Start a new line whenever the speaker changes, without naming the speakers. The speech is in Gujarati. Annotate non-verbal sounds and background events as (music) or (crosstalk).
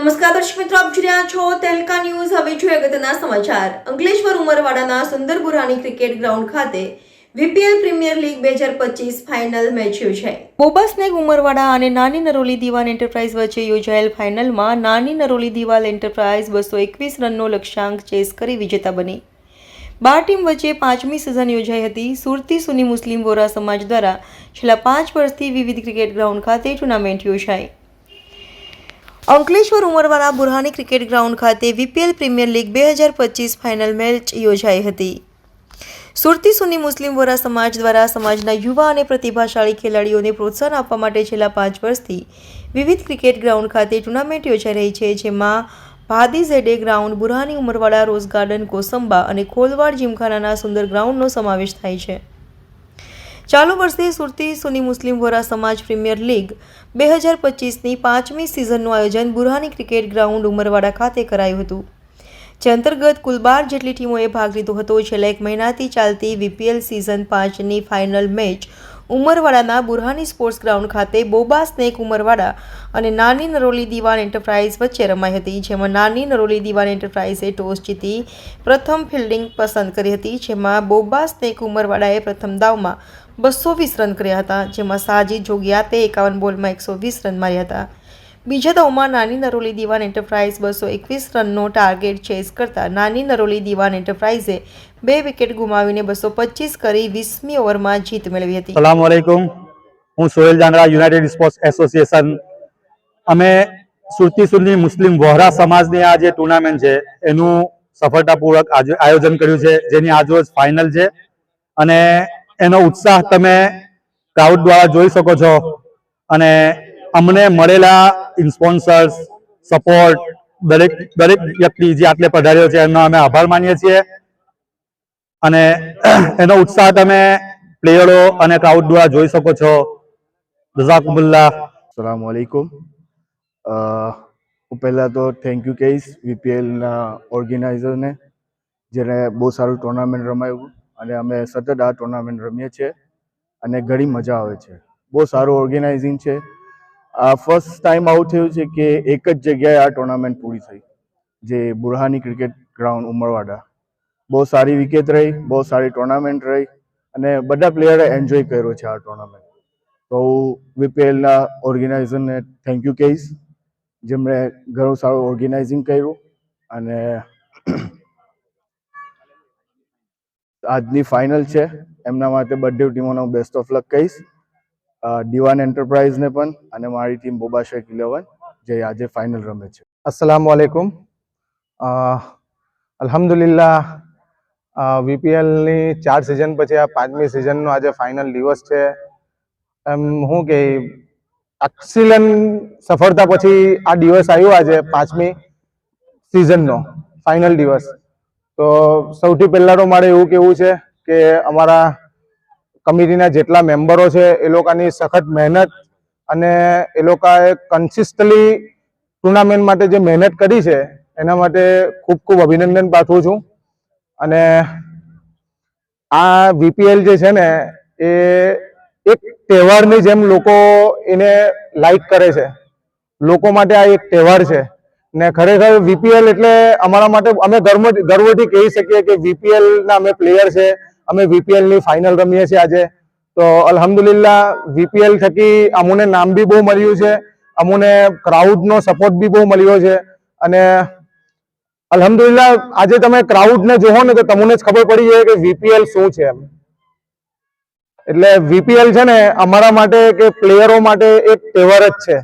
નમસ્કાર દર્શક મિત્રો, આપ જોઈ રહ્યા છો તેલકા ન્યૂઝ. હવે જોઈએ અગત્યના સમાચાર. અંકલેશ્વર ઉમરવાડાના સુંદર બુરાની ક્રિકેટ ગ્રાઉન્ડ ખાતે વીપીએલ પ્રીમિયર લીગ બે હજાર પચીસ ફાઇનલ મેચ યોજાઈ. બોબાસ્નેક ઉમરવાડા અને નાની નરોલી દિવાલ એન્ટરપ્રાઇઝ વચ્ચે યોજાયેલ ફાઇનલમાં નાની નરોલી દિવાલ એન્ટરપ્રાઇઝ બસો એકવીસ રનનો લક્ષ્યાંક ચેસ કરી વિજેતા બની. બાર ટીમ વચ્ચે પાંચમી સિઝન યોજાઈ હતી. સુરતી સુની મુસ્લિમ વોરા સમાજ દ્વારા છેલ્લા પાંચ વર્ષથી વિવિધ ક્રિકેટ ગ્રાઉન્ડ ખાતે ટુર્નામેન્ટ યોજાઈ. અંકલેશ્વર ઉમરવાડા બુરહાની ક્રિકેટ ગ્રાઉન્ડ ખાતે વીપીએલ પ્રીમિયર લીગ બે હજાર પચીસ ફાઇનલ મેચ યોજાઈ હતી. સુરતી સુની મુસ્લિમ વોરા સમાજ દ્વારા સમાજના યુવા અને પ્રતિભાશાળી ખેલાડીઓને પ્રોત્સાહન આપવા માટે છેલ્લા પાંચ વર્ષથી વિવિધ ક્રિકેટ ગ્રાઉન્ડ ખાતે ટુર્નામેન્ટ યોજાઈ રહી છે, જેમાં ભાદી ઝેડે ground, Burhani Umarwada rose garden, Kosamba અને ખોલવાડ, જીમખાનાના સુંદર ગ્રાઉન્ડનો સમાવેશ થાય છે. ચાલુ વર્ષે સુરતી સુની મુસ્લિમ વોરા સમાજ પ્રીમિયર લીગ બે હજાર પચીસની પાંચમી સિઝનનું આયોજન બુરહાની ક્રિકેટ ગ્રાઉન્ડ ઉમરવાડા ખાતે કરાયું હતું. જે અંતર્ગત કુલ બાર જેટલી ટીમોએ ભાગ લીધો હતો. છેલ્લા એક મહિનાથી ચાલતી વીપીએલ સિઝન પાંચની ફાઇનલ મેચ ઉમરવાડાના બુરહાની સ્પોર્ટ્સ ગ્રાઉન્ડ ખાતે બોબા સ્નેક ઉમરવાડા અને નાની નરોલી દિવાન એન્ટરપ્રાઇઝ વચ્ચે રમાઈ હતી, જેમાં નાની નરોલી દિવાન એન્ટરપ્રાઇઝે ટોસ જીતી પ્રથમ ફિલ્ડિંગ પસંદ કરી હતી, જેમાં બોબા સ્નેક ઉમરવાડાએ પ્રથમ દાવમાં બસો વીસ રન કર્યા હતા, જેમાં સાજીદ જોગિયાતે એકાવન બોલમાં એકસો વીસ રન માર્યા હતા. બીજા દાવમાં નાની નરોલી દિવાન એન્ટરપ્રાઇઝ બસો એકવીસ રનનો ટાર્ગેટ ચેસ કરતા નાની નરોલી દિવાન એન્ટરપ્રાઇઝે બે વિકેટ ગુમાવીને બસો પચીસ કરી વીસમી ઓવરમાં જીત મેળવી હતી.
સલામ વાલેકુમ હું Sohel Jangda United Sports Association. અમે સુરતી સુરની મુસ્લિમ વોહરા સમાજની આ જે ટુર્નામેન્ટ છે, એનું સફળતાપૂર્વક આયોજન કર્યું છે, જેની આજરોજ ફાઇનલ છે. અને એનો ઉત્સાહ તમે ક્રાઉડ દ્વારા જોઈ શકો છો. અને અમને મળેલા સ્પોન્સર્સ સપોર્ટ દરેક દરેક વ્યક્તિ જે આટલે પધાર્યો છે એમનો અમે આભાર માનીએ છીએ. અને (clears throat) એનો ઉત્સાહ તમે પ્લેયરો અને ક્રાઉડ દ્વારા જોઈ શકો છો. જઝાકુમુલ્લાહ.
સલામ વાલેકુમ હું પહેલાં તો થેન્ક યુ કહીશ વીપીએલના ઓર્ગેનાઇઝરને જેને બહુ સારું ટુર્નામેન્ટ રમાયું અને અમે સતત આ ટુર્નામેન્ટ રમીએ છીએ અને ઘણી મજા આવે છે. બહુ સારું ઓર્ગેનાઇઝિંગ છે. આ ફર્સ્ટ ટાઈમ આવું થયું છે કે એક જ જગ્યાએ આ ટુર્નામેન્ટ પૂરી થઈ, જે બુરહાની ક્રિકેટ ગ્રાઉન્ડ ઉમરવાડા. બહુ સારી વિકેટ રહી, બહુ સારી ટુર્નામેન્ટ રહી અને બધા પ્લેયરે એન્જોય કર્યો છે આ ટુર્નામેન્ટ તો હું વીપીએલના ઓર્ગેનાઇઝરને થેન્ક યુ કહીશ, જેમણે ઘણું સારું ઓર્ગેનાઇઝિંગ કર્યું અને આજની ફાઇનલ છે. એમના માટે બધે ટીમોનો બેસ્ટ ઓફ લક કહીશ. ડીવાન એન્ટરપ્રાઇઝને પણ અને મારી ટીમ બોબા શેખ ઇલેવન, જે આજે ફાઇનલ રમે છે.
અસલામ વાલેકુમ અલ્હમ્દુલિલ્લા વીપીએલની ચાર સિઝન પછી આ પાંચમી સિઝનનો આજે ફાઇનલ દિવસ છે. એમ, હું કે એક્સિલન્ટ સફળતા પછી આ દિવસ આવ્યો આજે પાંચમી સિઝનનો ફાઇનલ દિવસ. તો સૌથી પહેલાં તો મારે એવું કહેવું છે કે અમારા કમિટીના જેટલા મેમ્બરો છે, એ લોકોની સખત મહેનત અને એ લોકોએ કન્સિસ્ટલી ટુર્નામેન્ટ માટે જે મહેનત કરી છે, એના માટે ખૂબ ખૂબ અભિનંદન પાઠવું છું. અને આ વીપીએલ જે છે ને, એ એક તહેવારની જેમ લોકો એને લાઈક કરે છે. લોકો માટે આ એક તહેવાર છે. ને ખરેખર વીપીએલ એટલે અમારા માટે અમે ગર્વ, ગર્વથી કહી શકીએ કે વીપીએલના અમે પ્લેયર છે. અમે વીપીએલની ફાઇનલ રમીએ છીએ આજે. તો અલ્હમ્દુલિલ્લાહ વીપીએલ થકી અમુને નામ બી બહુ મળ્યું છે. અમુને ક્રાઉડનો સપોર્ટ બી બહુ મળ્યો છે. અને અલહમદુલિલ્લા આજે તમે ક્રાઉડને જોવો ને તો તમને જ ખબર પડી જાય કે વીપીએલ શું છે એમ. એટલે વીપીએલ છે ને અમારા માટે કે પ્લેયરો માટે એક તહેવાર જ છે.